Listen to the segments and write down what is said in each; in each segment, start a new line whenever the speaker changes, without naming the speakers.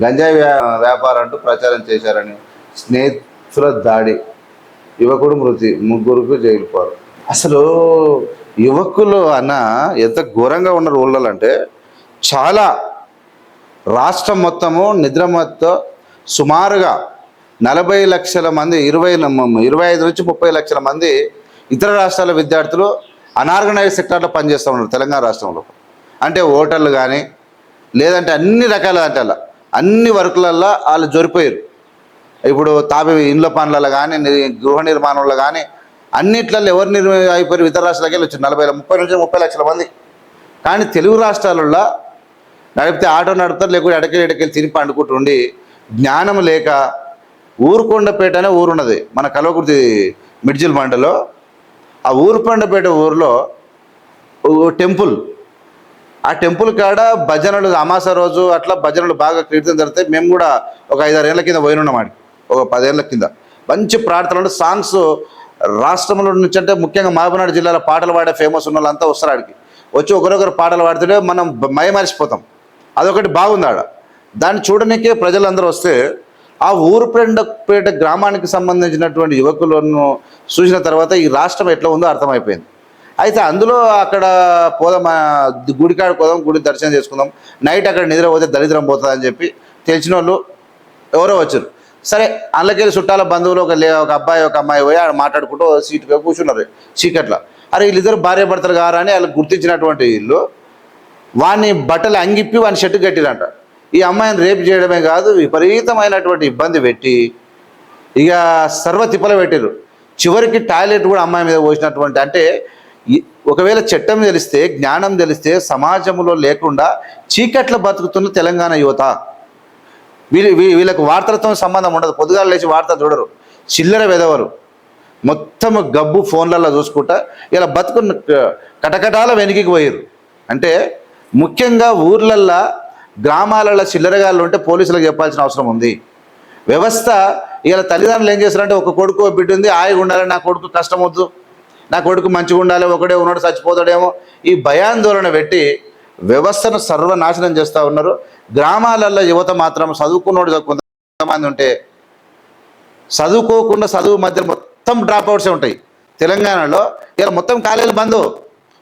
గంజాయి వ్యా- వ్యాపారం అంటూ ప్రచారం చేశారని స్నేహితుల దాడి యువకుడు మృతి ముగ్గురుకు జైలుపారు అసలు యువకులు అన్న ఎంత ఘోరంగా ఉన్న ఊళ్ళలో అంటే చాలా రాష్ట్రం మొత్తము నిద్ర సుమారుగా నలభై లక్షల మంది ఇరవై ఇరవై ఐదు నుంచి ముప్పై లక్షల మంది ఇతర రాష్ట్రాల విద్యార్థులు అనార్గనైజ్ సెక్టార్లో పనిచేస్తూ ఉన్నారు తెలంగాణ రాష్ట్రంలో. అంటే హోటళ్ళు కానీ లేదంటే అన్ని రకాల దాంట్లో అన్ని వర్కులల్లో వాళ్ళు జరిపోయారు. ఇప్పుడు తాపి ఇండ్ల పనులలో కానీ గృహ నిర్మాణంలో కానీ అన్నిట్లలో ఎవరు నిర్మ అయిపోయారు? ఇతర రాష్ట్రాలకి వెళ్ళి వచ్చారు నలభై ముప్పై నుంచి ముప్పై లక్షల మంది. కానీ తెలుగు రాష్ట్రాలలో నడిపితే ఆటో నడుపుతారు లేకుంటే ఎడకెళ్ళి ఎడకెళ్ళి తిని పండుకుంటూ ఉండి జ్ఞానం లేక ఊరుకొండపేట అనే ఊరున్నది. మన కల్వకుర్తి మిడ్జిల్ మండలో. ఆ ఊరుకొండపేట ఊరిలో టెంపుల్ ఆ టెంపుల్ కాడ భజనలు అమాస రోజు అట్లా భజనలు బాగా కీర్తన జరిగితే మేము కూడా ఒక ఐదారేళ్ళ ఏళ్ళ కింద పోయినున్నాం ఆడికి. ఒక పదేళ్ళ కింద. మంచి ప్రార్థనలు సాంగ్స్ రాష్ట్రంలో నుంచి అంటే ముఖ్యంగా మహబూబ్నగర్ జిల్లాలో పాటలు పాడే ఫేమస్ ఉన్న వాళ్ళంతా వస్తారు ఆడికి. వచ్చి ఒకరొకరు పాటలు పాడుతుంటే మనం మయమరిచిపోతాం అదొకటి బాగుంది ఆడ. దాన్ని చూడడానికే ప్రజలందరూ వస్తే ఆ ఊరుపేట గ్రామానికి సంబంధించినటువంటి యువకులను చూసిన తర్వాత ఈ రాష్ట్రం ఎట్లా ఉందో అర్థమైపోయింది. అయితే అందులో అక్కడ పోదాం గుడికాడ పోదాం గుడి దర్శనం చేసుకుందాం. నైట్ అక్కడ నిద్ర పోతే దరిద్రం పోతుంది అని చెప్పి తెలిసిన వాళ్ళు ఎవరో వచ్చారు. సరే అందులోకెళ్ళి చుట్టాల బంధువులు ఒక లే ఒక అబ్బాయి ఒక అమ్మాయి పోయి ఆడ మాట్లాడుకుంటూ సీటుగా కూర్చున్నారు చీకట్లో. అరే వీళ్ళిద్దరు భార్య భర్తలు కారా అని వాళ్ళు గుర్తించినటువంటి వీళ్ళు వాడిని బట్టలు అంగిప్పి వాడిని షర్టు కట్టిరంట. ఈ అమ్మాయిని రేపు చేయడమే కాదు విపరీతమైనటువంటి ఇబ్బంది పెట్టి ఇక సర్వ తిప్పలు పెట్టారు చివరికి టాయిలెట్ కూడా అమ్మాయి మీద పోసినటువంటి అంటే ఒకవేళ చట్టం తెలిస్తే జ్ఞానం తెలిస్తే సమాజంలో లేకుండా చీకట్ల బతుకుతున్న తెలంగాణ యువత. వీళ్ళు వీ- వీళ్ళకు వార్తలతో సంబంధం ఉండదు. పొద్దుగాలు లేచి వార్త చూడరు. చిల్లర వెదవరు. మొత్తం గబ్బు ఫోన్లలో చూసుకుంటా ఇలా బతుకున్న కటకటాల వెనుకకి పోయారు. అంటే ముఖ్యంగా ఊర్లల్లో గ్రామాలలో చిల్లరగాళ్ళు ఉంటే పోలీసులకు చెప్పాల్సిన అవసరం ఉంది. వ్యవస్థ ఇలా తల్లిదండ్రులు ఏం చేస్తారంటే ఒక కొడుకు బిడ్డ ఉంది హాయిగా ఉండాలని నా కొడుకు కష్టం వద్దు. నా కొడుకు మంచిగా ఉండాలి ఒకడే ఉన్నాడు చచ్చిపోతాడేమో. ఈ భయాందోళన పెట్టి వ్యవస్థను సర్వనాశనం చేస్తూ ఉన్నారు. గ్రామాలలో యువత మాత్రం చదువుకున్నోడు కొంతమంది ఉంటే చదువుకోకుండా చదువు మధ్య మొత్తం డ్రాప్ అవుట్సే ఉంటాయి. తెలంగాణలో ఇలా మొత్తం కాలేజీలు బంద్.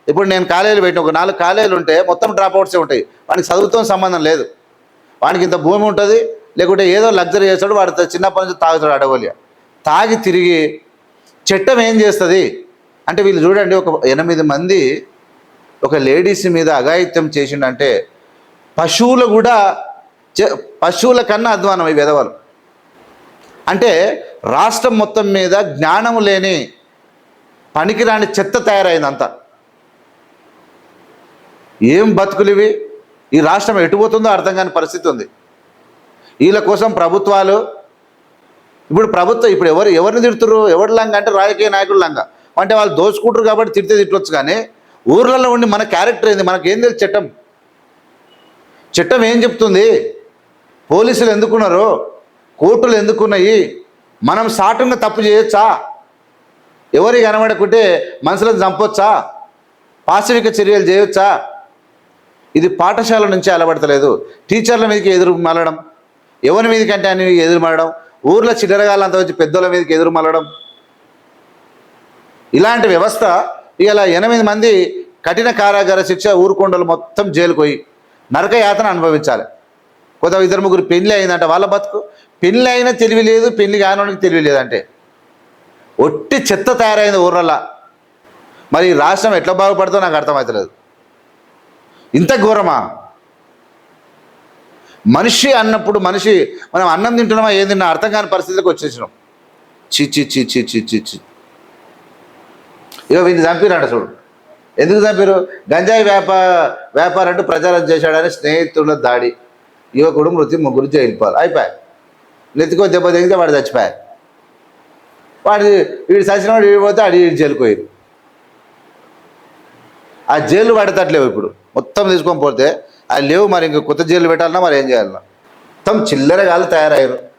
ఇప్పుడు నేను కాలేజీలు పెట్టిన ఒక నాలుగు కాలేజీలు ఉంటే మొత్తం డ్రాప్ అవుట్సే ఉంటాయి. వానికి చదువుతో సంబంధం లేదు. వానికి ఇంత భూమి ఉంటుంది లేకుంటే ఏదో లగ్జరీ చేస్తాడు వాడు చిన్నప్పటి నుంచి తాగుతాడు అడగలియ తాగి తిరిగి చట్టం ఏం చేస్తుంది? అంటే వీళ్ళు చూడండి ఒక ఎనిమిది మంది ఒక లేడీస్ మీద అఘాయిత్యం చేసిండంటే పశువులు కూడా చే- పశువుల కన్నా అధ్వానం ఈ విధవలు. అంటే రాష్ట్రం మొత్తం మీద జ్ఞానం లేని పనికిరాని చెత్త తయారైంది అంతా ఏం బతుకులు ఇవి? ఈ రాష్ట్రం ఎటుపోతుందో అర్థం కాని పరిస్థితి ఉంది. వీళ్ళ కోసం ప్రభుత్వాలు ఇప్పుడు ప్రభుత్వం ఇప్పుడు ఎవరు ఎవరిని తిడుతురు ఎవరి లంగా? అంటే రాజకీయ నాయకుల లంగా. అంటే వాళ్ళు దోచుకుంటారు కాబట్టి తిడితే తిట్టవచ్చు కానీ ఊర్లలో ఉండి మన క్యారెక్టర్ ఏంది? మనకేం తెలుసు చట్టం? చట్టం ఏం చెప్తుంది? పోలీసులు ఎందుకున్నారు? కోర్టులు ఎందుకున్నాయి? మనం సాటుగా తప్పు చేయొచ్చా? ఎవరి కనబడకుంటే మనుషులను చంపొచ్చా? పాశవిక చర్యలు చేయొచ్చా? ఇది పాఠశాల నుంచి అలవడతలేదు. టీచర్ల మీదకి ఎదురు మలడం ఎవరి మీదకంటే అని ఎదురు మలడం ఊర్లో చిల్లరగాళ్ళంతా వచ్చి పెద్దోళ్ళ మీదకి ఎదురు మలడం ఇలాంటి వ్యవస్థ ఇలా ఎనిమిది మంది కఠిన కారాగార శిక్ష ఊరుకొండలు మొత్తం జైలుకోయి నరక యాతన అనుభవించాలి. కొంత ఇద్దరు ముగ్గురు పెళ్ళి అయిందంట వాళ్ళ బతుకు. పెళ్ళి అయినా తెలివి లేదు పెళ్ళి కానోనికి తెలివి లేదంటే. ఒట్టి చెత్త తయారైంది ఊర్లల్లా. మరి ఈ రాష్ట్రం ఎట్లా బాగుపడుతుందో నాకు అర్థమవుతలేదు ఇంత ఘోరమా? మనిషి అన్నప్పుడు మనిషి మనం అన్నం తింటున్నామా ఏం తిన్నా అర్థం కాని పరిస్థితికి వచ్చేసినాం. చి చి చి చి చి చి చి. ఇక వీళ్ళు చంపిరాడు చూడు. ఎందుకు చంపారు గంజాయి వ్యాపార వ్యాపారం అంటూ ప్రచారం చేశాడని స్నేహితుల దాడి. యువకుడు మృతి ముగ్గురు జైలుపాలు అయిపోయాయి నెత్తికో దెబ్బ తెగితే వాడు చచ్చిపోయాయి వాడు వీడు చచ్చిన వాడు వీడు పోతే అడి ఆ జైలు పడతట్లేవు ఇప్పుడు. మొత్తం తీసుకొని పోతే అది లేవు మరి ఇంక కొత్త జైలు పెట్టాలన్నా మరి ఏం చేయాలన్నా. మొత్తం చిల్లరగాళ్ళు తయారయ్యారు.